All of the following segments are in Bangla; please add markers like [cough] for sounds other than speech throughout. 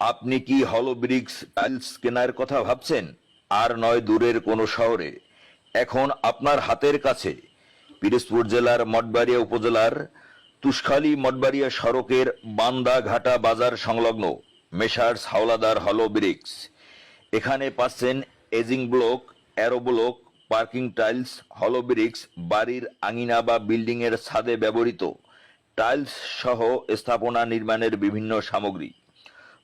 আপনি কি হলো ব্রিক্স টাইলস কেনার কথা ভাবছেন? আর নয় দূরের কোনো শহরে। এখন আপনার হাতের কাছে, পিরোজপুর জেলার মঠবাড়িয়া উপজেলার তুষখালী মঠবাড়িয়া সড়কের বান্দা ঘাটা বাজার সংলগ্ন মেশার্স হাওলাদার হলো ব্রিক্স এখানে পাচ্ছেন edging block, arrow block, parking tiles হলো ব্রিক্স বাড়ির আঙিনা বা বিল্ডিং এর ছাদে ব্যবহৃত। টাইলস সহ স্থাপনা নির্মাণের বিভিন্ন সামগ্রী।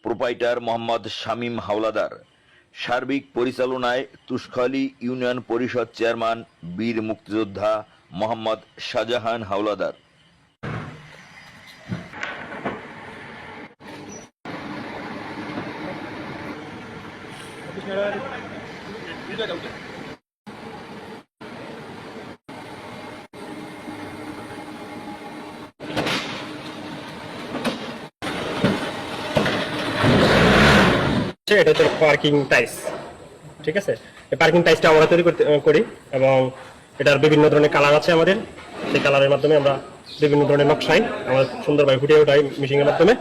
প্রোপাইটার মোহাম্মদ শামীম হাওলাদার। সার্বিক পরিচালনায় তুষখালী ইউনিয়ন পরিষদ চেয়ারম্যান, বীর মুক্তিযোদ্ধা মোহাম্মদ শাহজাহান হাওলাদার। হচ্ছে এটা হচ্ছে পার্কিং টাইস ঠিক আছে? এই পার্কিং টাইসটা আমরা তৈরি করতে করি এবং এটার বিভিন্ন ধরনের কালার আছে আমাদের। সেই কালারের মাধ্যমে আমরা বিভিন্ন ধরনের নকশাই আমরা সুন্দরভাবে ফুটিয়ে ওঠাই মেশিনের মাধ্যমে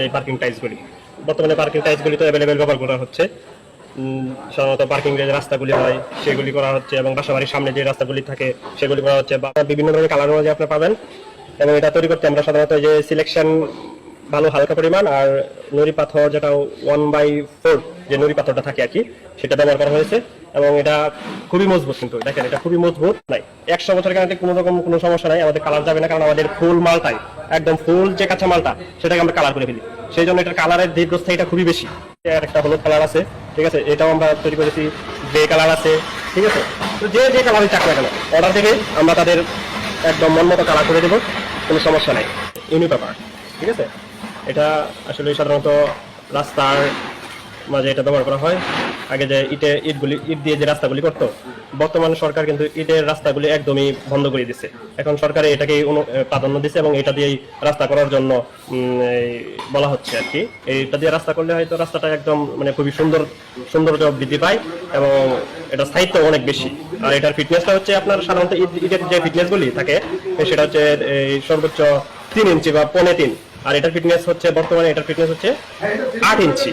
এই পার্কিং টাইসগুলি বর্তমানে পার্কিং টাইসগুলি তো অ্যাভেলেবেল ব্যবহার করা হচ্ছে। সাধারণত পার্কিং যে রাস্তাগুলি হয়, সেগুলি করা হচ্ছে এবং বাসা বাড়ির সামনে যে রাস্তাগুলি থাকে, সেগুলি করা হচ্ছে বা বিভিন্ন ধরনের কালার অনুযায়ী আপনারা পাবেন। এবং এটা তৈরি করতে আমরা সাধারণত যে সিলেকশন ভালো, হালকা পরিমাণ আর নুড়ি পাথর যেটা ওয়ান বাই ফোর যে নুড়ি পাথরটা থাকে আর কি, সেটা ব্যবহার করা হয়েছে। এবং এটা খুবই মজবুত কিন্তু, দেখেন, এটা খুবই মজবুত। নাই, একশো বছরের গ্যারান্টি কোনো রকম কোনো সমস্যা নাই, আমাদের কালার যাবে না, কারণ আমাদের ফুল মালটাই, একদম ফুল যে কাঁচা মালটা, সেটাকে আমরা কালার করে ফেলি। সেই জন্য এটার কালারের দীর্ঘস্থায়ীটা খুবই বেশি। আর একটা হলুদ কালার আছে, ঠিক আছে? এটাও আমরা তৈরি করেছি গ্রে কালার আছে, ঠিক আছে? তো যে যে কালারই চাক না কেন অর্ডার থেকে আমরা তাদের একদম মন মতো কালার করে দেবো, কোনো সমস্যা নাই। ইউনিপেপার, ঠিক আছে? এটা আসলে সাধারণত রাস্তার মাঝে এটা ব্যবহার করা হয়। আগে যে ইটে, ইটগুলি, ইট দিয়ে যে রাস্তাগুলি করতো, বর্তমান সরকার কিন্তু ইটের রাস্তাগুলি একদমই বন্ধ করে দিচ্ছে এখন সরকার এটাকে প্রাধান্য দিচ্ছে এবং এটা দিয়েই রাস্তা করার জন্য বলা হচ্ছে আর কি। এইটা দিয়ে রাস্তা করলে হয়তো রাস্তাটা একদম মানে খুবই সুন্দর, সৌন্দর্য বৃদ্ধি পায় এবং এটা স্থায়িত্ব অনেক বেশি। আর এটার ফিটনেসটা হচ্ছে আপনার সাধারণত ইট- ইটের যে ফিটনেসগুলি থাকে, সেটা হচ্ছে, এই সর্বোচ্চ তিন ইঞ্চি বা পনে তিন। আর এটার ফিটনেস হচ্ছে, বর্তমানে এটার ফিটনেস হচ্ছে আট ইঞ্চি।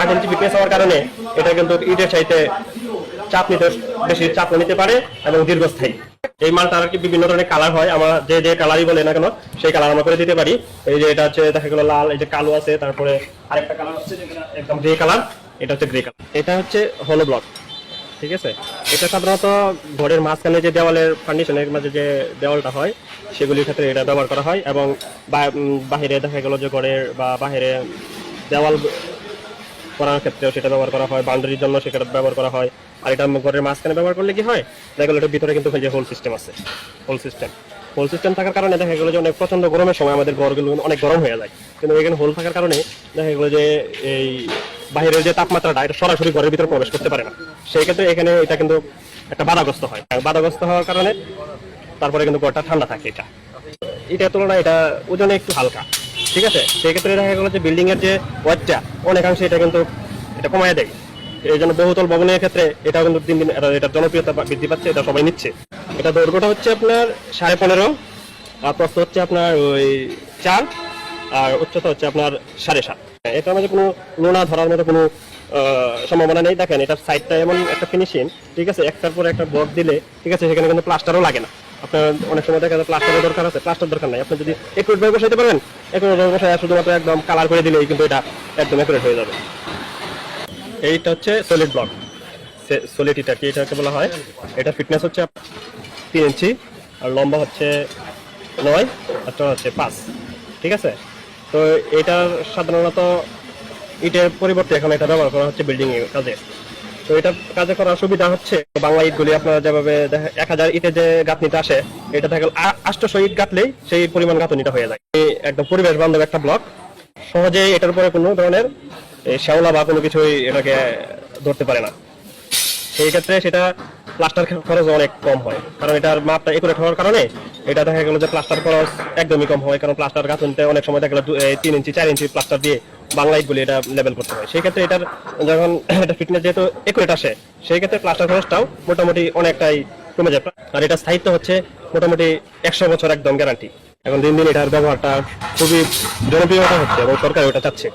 আট ইঞ্চি ফিটনেস হওয়ার কারণে এটা কিন্তু ইটের চাইতে চাপ নিতে, বেশি চাপ নিতে পারে এবং দীর্ঘস্থায়ী। এই মালটা আর কি বিভিন্ন ধরনের কালার হয়, আমরা যে যে কালারই বলে না কেন, সেই কালার আমরা করে দিতে পারি। এই যে এটা হচ্ছে, দেখা গেলো লাল, এই যে কালো আছে, তারপরে আরেকটা কালার হচ্ছে একদম গ্রে কালার এটা হচ্ছে গ্রে কালার এটা হচ্ছে হলো ব্লক ঠিক আছে? এটা সাধারণত ঘরের মাঝখানে যে দেওয়ালের ফার্নিশনের মাঝে যে দেওয়ালটা হয়, সেগুলির ক্ষেত্রে এটা ব্যবহার করা হয় এবং বাহিরে দেখা গেল যে ঘরের বা বাহিরে দেওয়াল করার ক্ষেত্রেও সেটা ব্যবহার করা হয়, বাউন্ডারির জন্য সেটা ব্যবহার করা হয়। আর এটা ঘরের মাঝখানে ব্যবহার করলে কি হয়? দেখা গেলো এটার ভিতরে কিন্তু যে হোল সিস্টেম আছে হোল সিস্টেম হোল সিস্টেম থাকার কারণে দেখা গেলো যে অনেক প্রচণ্ড গরমের সময় আমাদের ঘরগুলো অনেক গরম হয়ে যায়। কিন্তু এখানে হোল থাকার কারণে দেখা গেলো যে এই বাইরের যে তাপমাত্রাটা, এটা সরাসরি ঘরের ভিতরে প্রবেশ করতে পারে না। সেই ক্ষেত্রে এখানে এটা কিন্তু একটা বাধাগ্রস্ত হয়। বাধাগ্রস্ত হওয়ার কারণে তারপরে কিন্তু ঘরটা ঠান্ডা থাকে এটা। এটার তুলনায় এটা ওজনে একটু হালকা। ঠিক আছে? সেই ক্ষেত্রে দেখা গেলো যে বিল্ডিং এর যে ওয়েটটা অনেকাংশে এটা কিন্তু এটা কমায় দেয়। এই জন্য বহুতল ভবনের ক্ষেত্রে এটা কিন্তু দিন দিন এটা- জনপ্রিয়তা বৃদ্ধি পাচ্ছে, এটা সবাই নিচ্ছে। এটা দৈর্ঘ্যটা হচ্ছে আপনার সাড়ে পনেরো, আর প্রস্থ হচ্ছে আপনার ওই চার, আর উচ্চতা হচ্ছে আপনার সাড়ে সাত। এটার মধ্যে কোনো ধরার মতো কোনো সম্ভাবনা নেই। দেখেন, এটার সাইডটা এমন একটা ফিনিশিং ঠিক আছে? একটার পর একটা দিলে, ঠিক আছে? সেখানে কিন্তু প্লাস্টারও লাগে না। আপনার অনেক সময় দেখা যায় প্লাস্টারের দরকার আছে প্লাস্টার দরকার নাই। আপনি যদি একুরেট ভাবে বসাইতে পারেন একুরেট ভাবে শুধুমাত্র একদম কালার করে দিলেই কিন্তু এটা একদম একুরেট হয়ে যাবে। এইটা হচ্ছে সলিড ব্লক সলিড ইটা কি এটাকে বলা হয়? এটা ফিটনেস হচ্ছে তিন ইঞ্চি, আর লম্বা হচ্ছে নয়, আর হচ্ছে পাঁচ। ঠিক আছে? তো এটার সাধারণত ইটের পরিবর্তে এখন এটা ব্যবহার করা হচ্ছে বিল্ডিং এর কাজে। তো এটা কাজে করার সুবিধা হচ্ছে, বাংলা ইটগুলি আপনারা যেভাবে এক হাজার ইটে যে গাঁথনিটা আসে, এটা গেল আষ্টশো ইট গাঁথলেই সেই পরিমাণ গাঁথনিটা হয়ে যায়। একদম পরিবেশ বান্ধব একটা ব্লক সহজে এটার উপরে কোনো ধরনের শ্যাওলা বা কোনো কিছুই এটাকে ধরতে পারে না। সেই ক্ষেত্রে সেটা প্লাস্টার খরচ অনেক কম হয়। কারণ এটার মাপটা একুরেট হওয়ার কারণে এটা দেখা গেল যে প্লাস্টার খরচ একদমই কম হয়। কারণ প্লাস্টার গাঁথনিতে অনেক সময় দেখা গেল তিন ইঞ্চি, চার ইঞ্চি প্লাস্টার দিয়ে বাংলা ইটগুলি এটা লেভেল করতে হয়। সেই ক্ষেত্রে এটার যখন [clears throat] এটা ফিটনেস যেহেতু একুরেট আসে, সেই ক্ষেত্রে প্লাস্টার খরচটাও মোটামুটি অনেকটাই কমে যায়। আর এটা স্থায়িত্ব হচ্ছে মোটামুটি একশো বছর একদম গ্যারান্টি এখন দিন দিন এটার ব্যবহারটা খুবই জনপ্রিয়তা হচ্ছে এবং সরকার ওটা চাচ্ছে।